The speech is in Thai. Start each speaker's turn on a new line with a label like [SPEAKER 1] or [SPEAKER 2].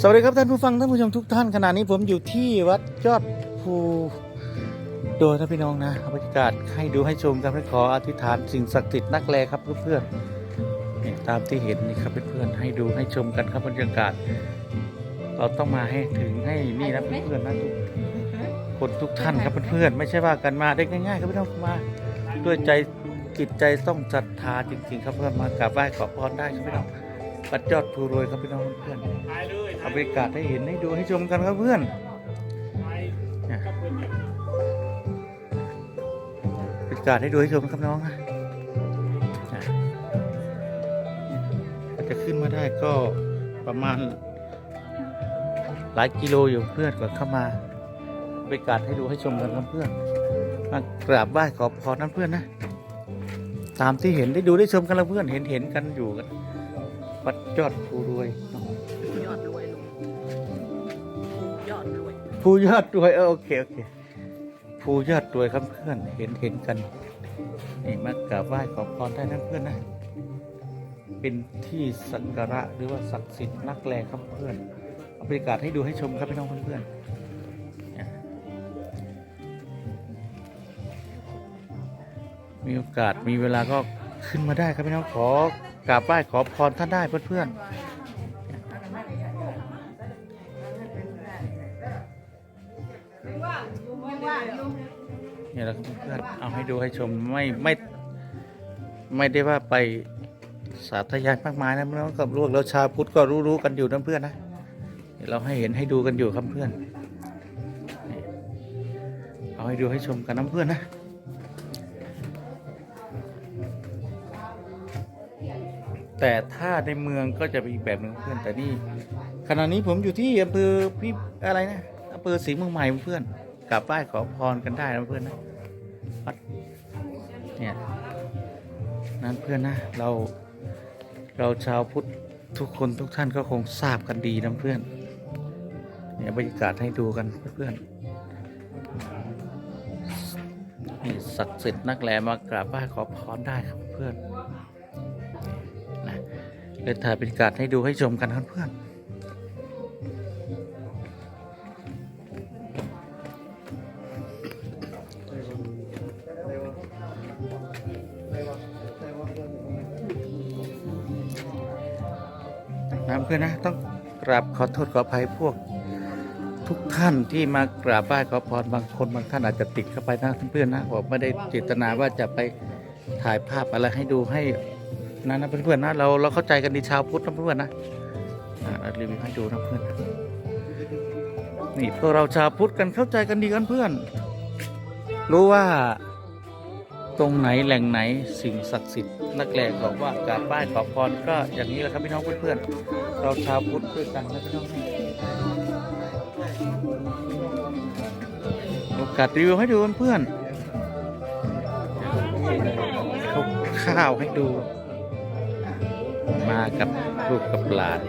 [SPEAKER 1] สวัสดีครับท่านผู้ฟังท่านผู้ชมทุกท่านขณะนี้ผมอยู่ที่วัดยอดภูโดยท่านพี่น้องนะบรรยากาศให้ดูให้ชมกันให้ขออธิษฐานสิ่งศักดิ์สิทธิ์นักแลครับเพื่อนๆเนี่ยตามที่เห็นนี่ครับเพื่อนๆให้ดูให้ชมกันครับบรรยากาศ เราต้องมาให้ถึงให้นี่นะเพื่อนๆนะทุกคนทุกท่านครับเพื่อนๆไม่ใช่ว่ากันมาได้ง่ายๆครับพี่น้องมาด้วยใจจิตใจต้องศรัทธาจริงๆ ครับเพื่อนมากราบไหว้ขอพรได้ครับพี่น้อง ปัดยอดภูรวยครับพี่น้องเพื่อนๆเอาบรรยากาศให้เห็นให้ดูให้ชมกันครับเพื่อนเนี่ยบรรยากาศให้ดูให้ชมครับน้องนะเนี่ยกว่าจะขึ้นมาได้ก็ประมาณ หลายกิโลอยู่เพื่อนกว่าเข้ามาบรรยากาศให้ดูให้ชมกันครับเพื่อนมากราบไหว้ขอพรนั่นเพื่อนนะ ตามที่เห็นได้ดูได้ชมกันแล้วเพื่อนเห็นเห็นกันอยู่กัน วัดยอดภูรวย
[SPEAKER 2] ยอดรวยลุงยอดรวย
[SPEAKER 1] ภูยอดรวยเออโอเคโอเคภูยอดรวยครับเพื่อนเห็นเห็นกันนี่มากราบไหว้ขอพรได้นั่นเพื่อนนะเป็นที่สักการะหรือว่าศักดิ์สิทธิ์นักแลครับเพื่อนเอาบรรยากาศให้ดูให้ชมครับพี่น้องเพื่อนๆเนี่ยมีโอกาสมีเวลาก็ขึ้นมาได้ครับพี่น้องขอ กราบไหว้ขอพรท่านได้เพื่อนๆเนี่ยแหละครับเพื่อนเอาให้ดูให้ชมไม่ไม่ไม่ได้ว่าไปสาธยายมากมายนะเพี่น้อกับลวกแล้วชาพุทธก็รู้ๆกันอยู่นะเพื่อนนะเราให้เห็นให้ดูกันอยู่ครับเพื่อน เอาให้ดูให้ชมกันนะเพื่อนนะ แต่ถ้าในเมืองก็จะเป็นอีกแบบหนึ่งเพื่อนแต่นี่ขณะนี้ผมอยู่ที่อำเภอพี่อะไรนะอำเภอศรีเมืองใหม่เพื่อนกราบไหว้ขอพรกันได้นะเพื่อนนะเนี่ยนั้นเพื่อนนะเราเราชาวพุทธทุกคนทุกท่านก็คงทราบกันดีนะเพื่อนเนี่ยบรรยากาศให้ดูกันเพื่อนนี่ศักดิ์สิทธิ์นักแลมากราบไหว้ขอพรได้ครับเพื่อน เลยถ่ายบรรยากาศให้ดูให้ชมกันครับเพื่อนนะเพื่อนนะต้องกราบขอโทษขออภัยพวกทุกท่านที่มากราบไหว้ขอพรบางคนบางท่านอาจจะติดเข้าไปนะเพื่อนๆนะผมไม่ได้เจตนาว่าจะไปถ่ายภาพอะไรให้ดูให้ นะนะเพื่อนๆนะเราเราเข้าใจกันดีชาวพุทธนะเพื่อนๆนะอ่าเรารีวิวให้ดูนะเพื่อนนะนี่พวกเราชาวพุทธกันเข้าใจกันดีกันเพื่อน รู้ว่าตรงไหนแหล่งไหนสิ่งศักดิ์สิทธิ์นักแหล่บอกว่ากราบไหว้ขอพรก็อย่างนี้แหละครับพี่น้องเพื่อนๆเราชาวพุทธด้วยกันนะพี่น้องโอกาสรีวิวให้ดูเพื่อนๆข้าวให้ดู มากับลูกกับหลาน